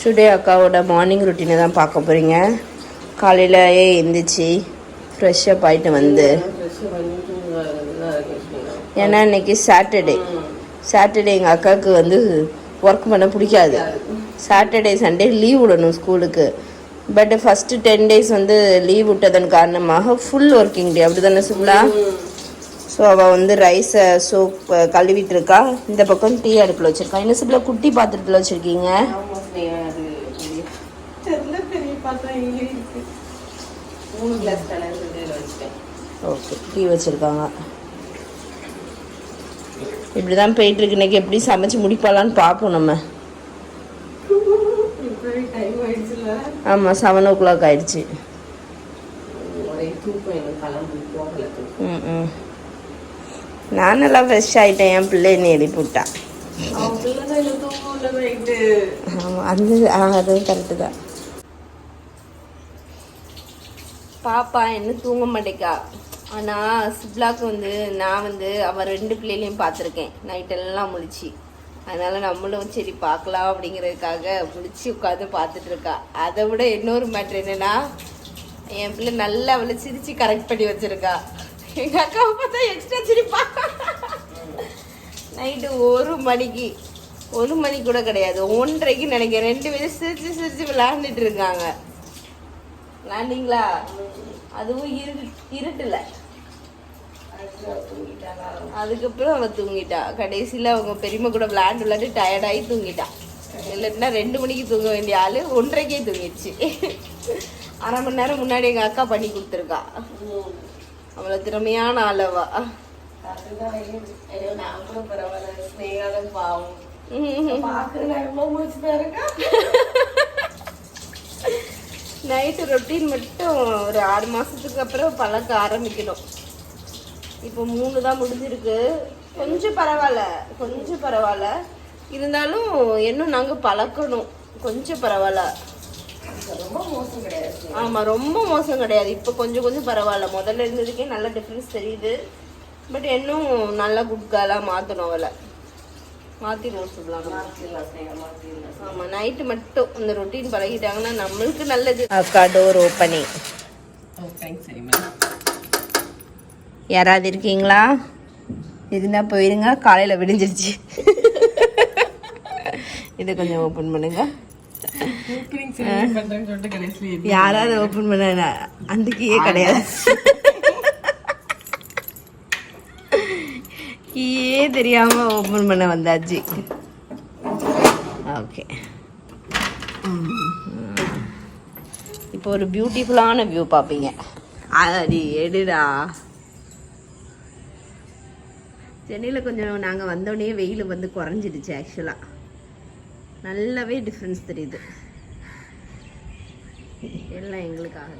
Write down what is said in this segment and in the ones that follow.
Today அக்காவோட morning ருட்டீனை தான் பார்க்க போகிறீங்க காலையிலேயே எழுந்திரிச்சி ஃப்ரெஷ்ஷப் ஆகிட்டு வந்து. ஏன்னா இன்னைக்கு சாட்டர்டே சாட்டர்டே எங்கள் அக்காவுக்கு வந்து ஒர்க் பண்ண பிடிக்காது. சாட்டர்டே சண்டே லீவ் விடணும் ஸ்கூலுக்கு பட் ஃபஸ்ட்டு டென் டேஸ் வந்து லீவ் விட்டதன் காரணமாக ஃபுல் ஒர்க்கிங் டே அப்படி தானே சுப்லா ஸோ அவள் வந்து ரைஸை சோப் கழுவிட்டு இருக்கா இந்த பக்கம் டீ அடுப்பில் வச்சுருக்கா. என்ன சுப்லா குட்டி பாத்திரத்தில் வச்சுருக்கீங்க. ஓகே டீ வச்சுருக்காங்க. இப்படி தான் போயிட்டுருக்கு. இன்னைக்கு எப்படி சமைச்சு முடிப்பாளான்னு பார்ப்போம் நம்ம. ஆமாம் செவன் ஓ கிளாக் ஆயிடுச்சு. ம் ம் நான் நல்லா ஃப்ரெஷ் ஆகிட்டேன் என் பிள்ளை என்னை எழுப்பி ஆமாம் அந்த அதுவும் கரெக்டு தான். பாப்பா என்ன தூங்க மாட்டேக்கா. ஆனால் சிப்லாக்கு வந்து நான் வந்து அவன் ரெண்டு பிள்ளைகளையும் பார்த்துருக்கேன். நைட்டெல்லாம் முழிச்சு. அதனால் நம்மளும் சரி பார்க்கலாம் அப்படிங்கிறதுக்காக முழிச்சு உட்காந்து பார்த்துட்ருக்கா அதை விட இன்னொரு மேட்ரு என்னன்னா என் பிள்ளை நல்லா அவளை சிரித்து கரெக்ட் பண்ணி வச்சுருக்கா. எங்கள் அக்காவை பார்த்தா எக்ஸ்ட்ரா சிரிப்பா. நைட்டு ஒரு மணிக்கு. ஒரு மணி கூட கிடையாது. ஒன்றரைக்கு நினைக்கிறேன். ரெண்டு பேரும் சிரிச்சு சிரிச்சு விளாண்டுட்டு இருக்காங்க. விளாண்டிங்களா அதுவும் இரு இருட்டில். அதுக்கப்புறம் அவள் தூங்கிட்டா. கடைசியில் அவங்க பெரியம்மா கூட விளாண்டு விளாண்டு டயர்டாகி தூங்கிட்டா. இல்லைன்னா ரெண்டு மணிக்கு தூங்க வேண்டிய ஆள் ஒன்றரைக்கே தூங்கிடுச்சு. அரை மணி நேரம் முன்னாடி எங்கள் அக்கா பண்ணி கொடுத்துருக்கா. அவ்வளோ திறமையான இருக்கா. நைட்டு ரொட்டீன் மட்டும் ஒரு ஆறு மாசத்துக்கு அப்புறம் பழக்க ஆரம்பிக்கணும் இப்போ மூணு தான் முடிஞ்சிருக்கு கொஞ்சம் பரவாயில்ல கொஞ்சம் பரவாயில்ல இருந்தாலும் இன்னும் நாங்கள் பழக்கணும் கொஞ்சம் பரவாயில்ல ஆமாம் ரொம்ப மோசம் கிடையாது. இப்போ கொஞ்சம் கொஞ்சம் பரவாயில்ல. முதல்ல இருந்ததுக்கே நல்ல டிஃப்ரென்ஸ் தெரியுது. பட் இன்னும் நல்லா குட் கேர்லாக மாற்றணும் அவளை. மாற்றிடுவோம் சொல்லலாம். ஆமாம் நைட்டு மட்டும் இந்த ரொட்டீன் பழகிட்டாங்கன்னா நம்மளுக்கு நல்லது. அக்கா டோர் ஓப்பனிங் Oh. யாராவது இருக்கீங்களா? இருந்தால் போயிருங்க. காலையில் விடிஞ்சிருச்சு. இதை கொஞ்சம் ஓப்பன் பண்ணுங்க. யாராவது ஓப்பன் பண்ண அந்த கீயே கிடையாது. கீயே தெரியாமல் ஓப்பன் பண்ண வந்தாச்சு. ஓகே இப்போ ஒரு பியூட்டிஃபுல்லான வியூ பார்ப்பீங்க. அடி எடுடா. சென்னையில் கொஞ்சம் நாங்கள் வந்தோடனே வெயில் வந்து குறைஞ்சிடுச்சு ஆக்சுவலாக நல்லாவே டிஃப்ரென்ஸ் தெரியுது. எல்லாம் எங்களுக்காக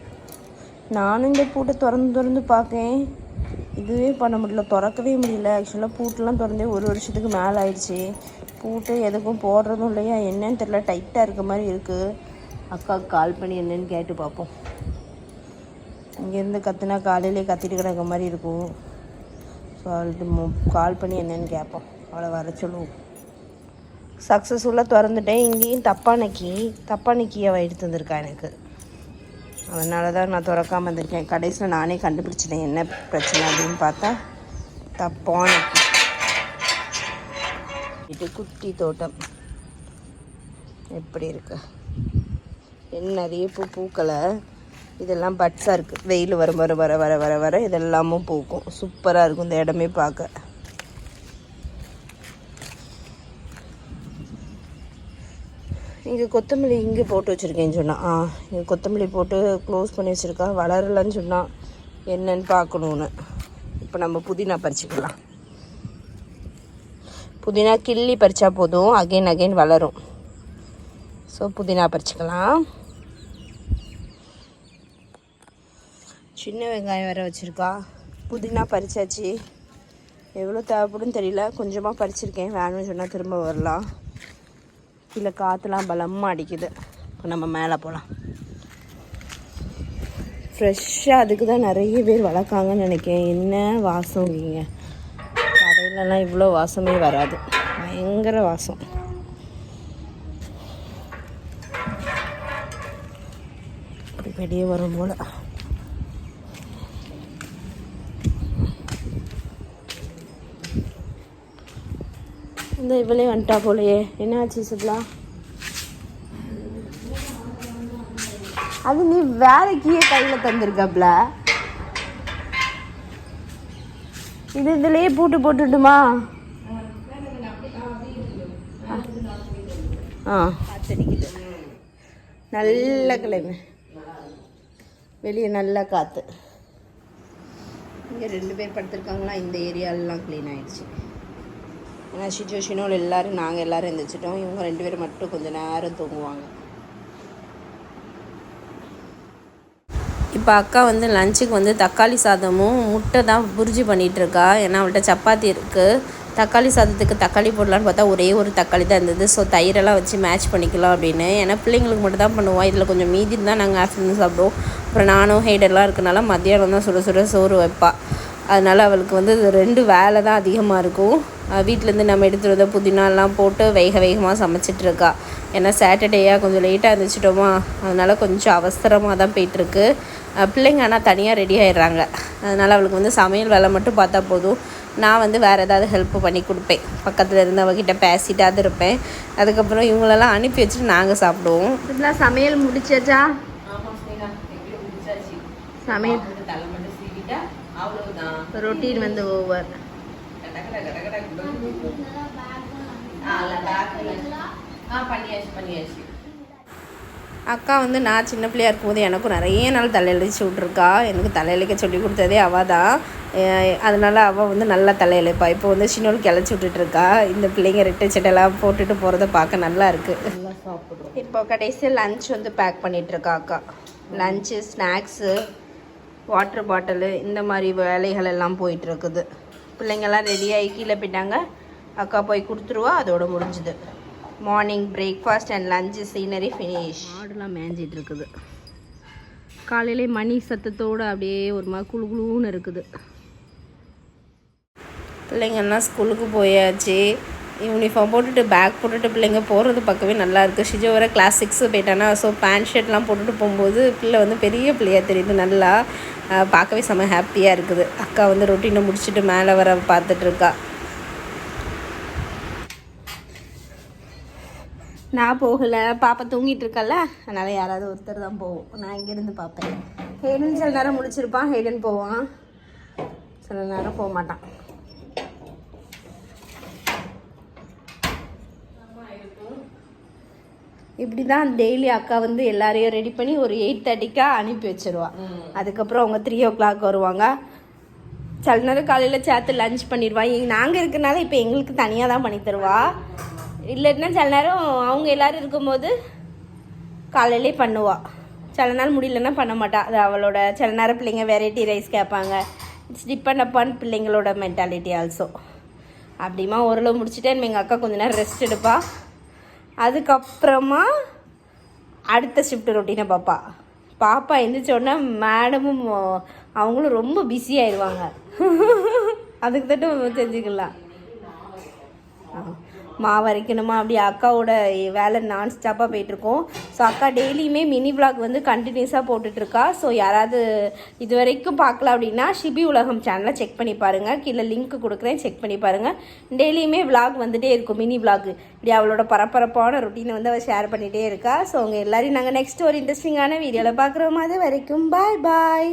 நானும் இந்த பூட்டை திறந்து திறந்து பார்க்கேன். இதுவே பண்ண முடியல திறக்கவே முடியல. ஆக்சுவலாக பூட்டெலாம் திறந்தே ஒரு வருஷத்துக்கு மேலே ஆயிடுச்சு. பூட்டு எதுக்கும் போடுறதும் இல்லையா? என்னன்னு தெரியல. டைட்டாக இருக்க மாதிரி இருக்குது அக்காவுக்கு கால் பண்ணி என்னன்னு கேட்டு பார்ப்போம். இங்கேருந்து கத்துனா காலையிலே கத்திட்டு கிடக்க மாதிரி இருக்கும். ஸோ அது கால் பண்ணி என்னன்னு கேட்போம். அவளை வர சொல்லுவோம். சக்ஸஸ்ஃபுல்லாக திறந்துட்டேன். இங்கேயும் தப்பான கீ தப்பான கீயை அவள் எடுத்து வந்திருக்கா எனக்கு. அதனால தான் நான் திறக்காமல் வந்திருக்கேன் கடைசியில் நானே கண்டுபிடிச்சிட்டேன் என்ன பிரச்சனை அப்படின்னு பார்த்தா தப்பான key. இது குட்டி தோட்டம். எப்படி இருக்கு? என்ன நிறைய பூ பூக்களை இதெல்லாம் பட்ஸாக இருக்குது வெயில் வர வர வர வர வர வர இதெல்லாமும் பூக்கும். சூப்பராக இருக்கும் இந்த இடமே பார்க்க. இங்கே கொத்தமல்லி இங்கே போட்டு வச்சுருக்கேன்னு சொன்னான் ஆ இங்கே கொத்தமல்லி போட்டு க்ளோஸ் பண்ணி வச்சுருக்கா. வளரலன்னு சொன்னான் என்னன்னு பார்க்கணுன்னு இப்போ நம்ம புதினா பறிச்சுக்கலாம். புதினா கிள்ளி பறித்தா போதும். அகைன் அகைன் வளரும். ஸோ புதினா பறிச்சுக்கலாம். சின்ன வெங்காயம் வேறு வச்சுருக்கா. புதினா பறிச்சாச்சு. எவ்வளோ தேவைப்படும் தெரியல. கொஞ்சமாக பறிச்சிருக்கேன். வேணும்னு சொன்னால் திரும்ப வரலாம். கீழே காற்றுலாம் பலமாக அடிக்குது. இப்போ நம்ம மேலே போகலாம் ஃப்ரெஷ்ஷாக அதுக்கு தான் நிறைய பேர் வளர்க்காங்கன்னு நினைக்கிறேன். என்ன வாசம் இல்லைங்க கடையிலலாம் இவ்வளோ வாசமே வராது. பயங்கர வாசம். வெளியே வரும் போல். இந்த இவளே வந்துட்டா போலையே. என்ன ஆச்சு சிப்லா? அது நீ வேலைக்கே கையில் தந்திருக்கப்ல? இது இதுலயே பூட்டு போட்டுட்டுமா? ஆ. காத்தடிக்குது நல்ல கிழமை வெளியே நல்ல காற்று இங்கே ரெண்டு பேர் படுத்திருக்காங்களா இந்த ஏரியாலெலாம் க்ளீன் ஆயிடுச்சு. ஏன்னா சுச்சுவேஷனோட எல்லோரும் நாங்கள் எல்லோரும் எழுந்திரிச்சிட்டோம் இவங்க ரெண்டு பேரும் மட்டும் கொஞ்சம் நேரம் தூங்குவாங்க. இப்போ அக்கா வந்து லஞ்சுக்கு வந்து தக்காளி சாதமும் முட்டை தான் புரிஜி பண்ணிகிட்ருக்கா ஏன்னா அவள்கிட்ட சப்பாத்தி இருக்குது தக்காளி சாதத்துக்கு தக்காளி போடலான்னு பார்த்தா ஒரே ஒரு தக்காளி தான் இருந்தது. ஸோ தயிரெல்லாம் வச்சு மேட்ச் பண்ணிக்கலாம் அப்படின்னு. ஏன்னா பிள்ளைங்களுக்கு மட்டும் தான் பண்ணுவோம். இதில் கொஞ்சம் மீதி இருந்தால் நாங்கள் ஆஃப்டர்நூன் சாப்பிடுவோம். அப்புறம் நானும் ஹெய்டெல்லாம் இருக்கனால மத்தியானம் தான் சுட சுட சோறு வைப்பா. அதனால் அவளுக்கு வந்து ரெண்டு வேலை தான் அதிகமாக இருக்கும். வீட்டிலேருந்து நம்ம எடுத்துகிட்டு வந்த புதினாலாம் போட்டு வேக வேகமாக சமைச்சிட்ருக்கா ஏன்னா சாட்டர்டேயாக கொஞ்சம் லேட்டாக இருந்துச்சிட்டோமா அதனால் கொஞ்சம் அவசரமாக தான் போயிட்டுருக்கு. பிள்ளைங்க ஆனால் தனியாக ரெடி ஆயிடுறாங்க. அதனால் அவளுக்கு வந்து சமையல் வேலை மட்டும் பார்த்தா போதும். நான் வந்து வேறு ஏதாவது ஹெல்ப் பண்ணி கொடுப்பேன். பக்கத்தில் இருந்து அவகிட்ட பேசிட்டாவது இருப்பேன். அதுக்கப்புறம் இவங்களெல்லாம் அனுப்பி வச்சுட்டு நாங்கள் சாப்பிடுவோம். இதெல்லாம் சமையல் முடிச்சாச்சு? சமையல். ரொட்டீன் வந்து ஓவர் அக்கா வந்து நான் சின்ன பிள்ளையா இருக்கும்போது எனக்கும் நிறைய நாள் தலையழிச்சு விட்ருக்கா எனக்கு தலையழிக்க சொல்லி கொடுத்ததே அவள் தான். அதனால் அவள் வந்து நல்லா தலையழைப்பா. இப்போ வந்து சின்னோல் கிளச்சி விட்டுட்ருக்கா இந்த பிள்ளைங்க ரெட்டை சட்டையெல்லாம் போட்டுட்டு போகிறத பார்க்க நல்லா இருக்குது நல்லா சாப்பிடுறோம். இப்போ கடைசியாக லஞ்ச் வந்து பேக் பண்ணிகிட்ருக்கா அக்கா. லஞ்சு ஸ்நாக்ஸு வாட்டர் பாட்டிலு இந்த மாதிரி வேலைகள் எல்லாம் போயிட்டுருக்குது. பிள்ளைங்கள்லாம் ரெடியாகி கீழே போயிட்டாங்க. அக்கா போய் கொடுத்துருவா அதோட முடிஞ்சுது. Morning breakfast and lunch scenery finish ஆடுலாம் மேய்ஞ்சிட்டு இருக்குது காலையிலே மணி சத்தத்தோடு அப்படியே ஒரு மாதிரி குழு குழுன்னு இருக்குது. பிள்ளைங்கள்லாம் ஸ்கூலுக்கு போயாச்சு. யூனிஃபார்ம் போட்டுட்டு பேக் போட்டுட்டு பிள்ளைங்க போகிறது பார்க்கவே நல்லாயிருக்கு ஷிஜோ வர கிளாஸ் சிக்ஸு போயிட்டானா ஸோ பேண்ட் ஷர்ட்லாம் போட்டுட்டு போகும்போது பிள்ளை வந்து பெரிய பிள்ளையாக தெரியுது நல்லா. பார்க்கவே செம்ம ஹாப்பியாக இருக்குது. அக்கா வந்து ரொட்டீனை முடிச்சுட்டு மேலே வர பார்த்துட்ருக்கா. நான் போகலை. பாப்பா தூங்கிட்டு இருக்கல அதனால் யாராவது ஒருத்தர் தான் போவோம். நான் இங்கேருந்து பார்ப்பேன் ஹேடன் சில நேரம் முடிச்சிருப்பான் ஹேடன் போவான். சில நேரம் போக மாட்டான். இப்படி தான் டெய்லி அக்கா வந்து எல்லாரையும் ரெடி பண்ணி ஒரு எயிட் தேர்ட்டிக்கா அனுப்பி வச்சிருவா. அதுக்கப்புறம் அவங்க த்ரீ ஓ கிளாக் வருவாங்க. சில நேரம் காலையில் சேர்த்து லஞ்ச் பண்ணிடுவா. நாங்கள் இருக்கனால இப்போ எங்களுக்கு தனியாக தான் பண்ணி தருவா. இல்லைன்னா சில நேரம் அவங்க எல்லாரும் இருக்கும்போது காலையிலே பண்ணுவா. சில நாள் முடியலன்னா பண்ண மாட்டா. அது அவளோட சில நேரம் பிள்ளைங்க வெரைட்டி ரைஸ் கேட்பாங்க. இட்ஸ் டிபெண்ட் அப்பான் பிள்ளைங்களோட மென்டாலிட்டி ஆல்சோ அப்படிமா ஓரளவு முடிச்சுட்டு எங்கள் அக்கா கொஞ்ச நேரம் ரெஸ்ட் எடுப்பா. அதுக்கப்புறமா அடுத்த ஷிஃப்ட் ரொட்டீனை பார்ப்பா பாப்பா எழுந்திரிச்சோடனே மேடமும் அவங்களும் ரொம்ப பிஸி ஆயிடுவாங்க. அதுக்கு தட்டும் தெரிஞ்சுக்கலாம் மாவு அரைக்கணுமா அப்படி அக்காவோட வேலை நான் ஸ்டாப்பாக போயிட்டுருக்கோம். ஸோ அக்கா டெய்லியுமே மினி விளாக் வந்து கண்டினியூஸாக போட்டுட்ருக்கா ஸோ யாராவது இது வரைக்கும் பார்க்கல அப்படின்னா ஷிபி உலகம் சேனலை செக் பண்ணி பாருங்கள் கீழே லிங்க் கொடுக்குறேன் செக் பண்ணி பாருங்கள் டெய்லியுமே விளாக் வந்துகிட்டே இருக்கும் மினி விளாக் இப்படி அவளோட பரபரப்பான ரொட்டீனை வந்து அவள் ஷேர் பண்ணிகிட்டே இருக்கா. ஸோ உங்கள் எல்லோரையும் நாங்கள் நெக்ஸ்ட் ஒரு இன்ட்ரெஸ்டிங்கான வீடியோவில் பார்க்குறோம். அது வரைக்கும் பாய் பாய்